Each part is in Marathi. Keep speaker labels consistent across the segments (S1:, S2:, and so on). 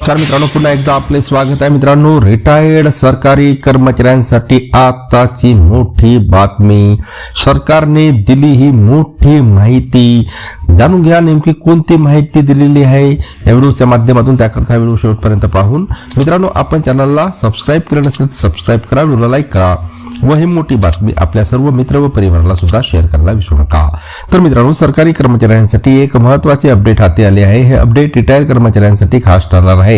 S1: नमस्कार मित्रांनो पुन्हा एकदा आपले स्वागत आहे. मित्रांनो रिटायर्ड सरकारी कर्मचाऱ्यांसाठी आताची मोठी बातमी. सरकारने दिली ही मोठी माहिती. जाणून घ्या नेमकी कोणती माहिती दिलेली आहे. या व्हिडिओच्या माध्यमातून त्याकरता व्हिडिओ शेवटपर्यंत पाहून. मित्रांनो आपण चॅनलला सबस्क्राईब केलं नसेल तर सबस्क्राईब करा व्हिडिओला लाईक करा. व ही मोठी बातमी आपल्या सर्व मित्र व परिवाराला सुद्धा शेअर करायला विसरू नका. तर मित्रांनो सरकारी कर्मचाऱ्यांसाठी एक महत्त्वाचे अपडेट हाती आले आहे. हे अपडेट रिटायर कर्मचाऱ्यांसाठी खास ठरणार आहे.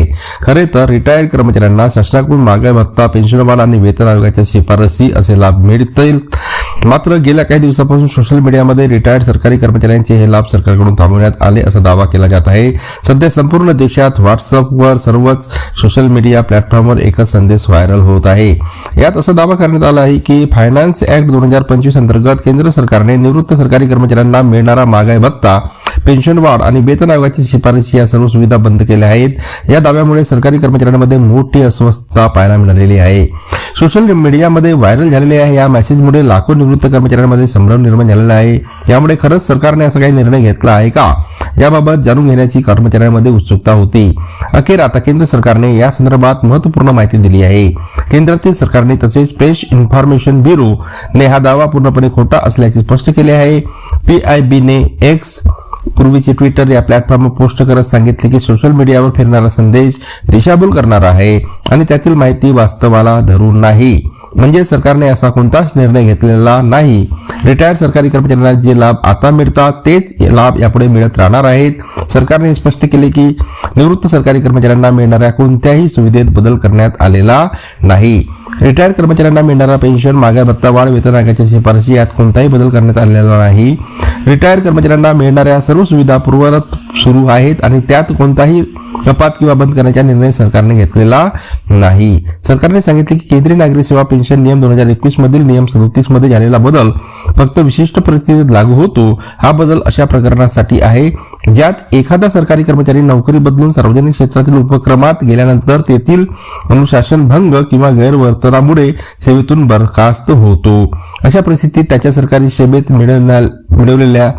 S1: खरे तर रिटायर्ड कर्मचाऱ्यांना शासनाकडून मागे भत्ता पेन्शनवाढ आणि वेतन आयोगाच्या शिफारसी असे लाभ मिळतील. मात्र गेल्या काही दिवसापासून सोशल मीडियामध्ये रिटायर्ड सरकारी कर्मचाऱ्यांचे हे लाभ सरकारकडून थांबवण्यात आले असा दावा केला जात आहे. सध्या संपूर्ण देशात व्हॉट्सअपवर सर्वच सोशल मीडिया प्लॅटफॉर्मवर एकच संदेश व्हायरल होत आहे. यात असा दावा करण्यात आला आहे की फायनान्स ऍक्ट दोन हजार पंचवीस अंतर्गत केंद्र सरकारने निवृत्त सरकारी कर्मचाऱ्यांना मिळणारा महागाई भत्ता पेन्शन वाढ आणि वेतन आयोगाची शिफारशी या सर्व सुविधा बंद केल्या आहेत. या दाव्यामुळे सरकारी कर्मचाऱ्यांमध्ये मोठी अस्वस्थता पाहायला मिळालेली आहे. सोशल मीडियामध्ये व्हायरल झालेल्या या मेसेजमुळे लाखो निवृत्त कर्मचाऱ्यांमध्ये संभ्रम निर्माण झालेला आहे. यामुळे खरंच सरकारने असा काही निर्णय घेतला आहे का? याबाबत जाणून घेण्याची कर्मचाऱ्यांमध्ये उत्सुकता होती. अखेर आता केंद्र सरकारने या संदर्भात महत्त्वपूर्ण माहिती दिली आहे. केंद्रातील सरकारने तसेच प्रेस इन्फॉर्मेशन ब्युरो ने हा दावा पूर्णपणे खोटा असल्याचे स्पष्ट केले आहे. पी आय बीने एक्स पूर्वीचे ट्विटर या प्लॅटफॉर्मवर पोस्ट करत सांगितले की सोशल मीडियावर फिरणारा संदेश दिशाभूल करणारा आहे आणि त्यातील माहिती वास्तवाला धरून नाही. म्हणजे सरकारने असा कोणताच निर्णय घेतलेला नाही. रिटायर्ड सरकारी कर्मचाऱ्यांना जे लाभ आता मिळतात तेच लाभ यापुढे मिळत राहणार आहेत. सरकारने स्पष्ट केले की निवृत्त सरकारी कर्मचाऱ्यांना मिळणाऱ्या कोणत्याही सुविधेत बदल करण्यात आलेला नाही. रिटायर्ड कर्मचाऱ्यांना मिळणारा पेन्शन मागा भत्ता वाढ वेतन आयोगाच्या शिफारशी यात कोणताही बदल करण्यात आलेला नाही. रिटायर्ड कर्मचाऱ्यांना मिळणाऱ्या सर्व सुविधा पूर्ववत सुरू आहेत आणि त्यात कोणताही कपात किंवा बंद करण्याचा निर्णय सरकारने घेतलेला नाही. सरकारने सांगितले की केंद्रीय नागरी सेवा पेन्शन नियम दोन हजार एकवीस मधील नियम सदतीसमध्ये झालेला बदल फक्त विशिष्ट परिस्थितीत लागू होतो. हा बदल अशा प्रकरणासाठी आहे ज्यात एखादा सरकारी कर्मचारी नोकरी बदलून सार्वजनिक क्षेत्रातील उपक्रमात गेल्यानंतर तेथील अनुशासन भंग किंवा गैरवर्तनामुळे सेवेतून बरखास्त होतो. अशा परिस्थितीत त्याच्या सरकारी सेवेत मिळणार मिळवलेल्या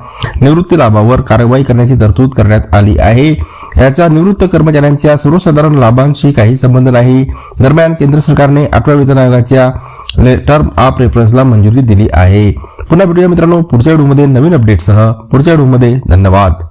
S1: निवृत्ती लाभावर कारवाई करण्याची तरतूद करण्यात आली आहे. याचा निवृत्त कर्मचाऱ्यांच्या सर्वसाधारण लाभांशी काही संबंध नाही. दरम्यान केंद्र सरकारने आठव्या वेतन आयोगाच्या टर्म ऑफ रेफरन्सला मंजुरी दिली आहे. पुन्हा भेटूया मित्रांनो पुढच्या व्हिडिओमध्ये नवीन अपडेटसह पुढच्या व्हिडिओमध्ये धन्यवाद.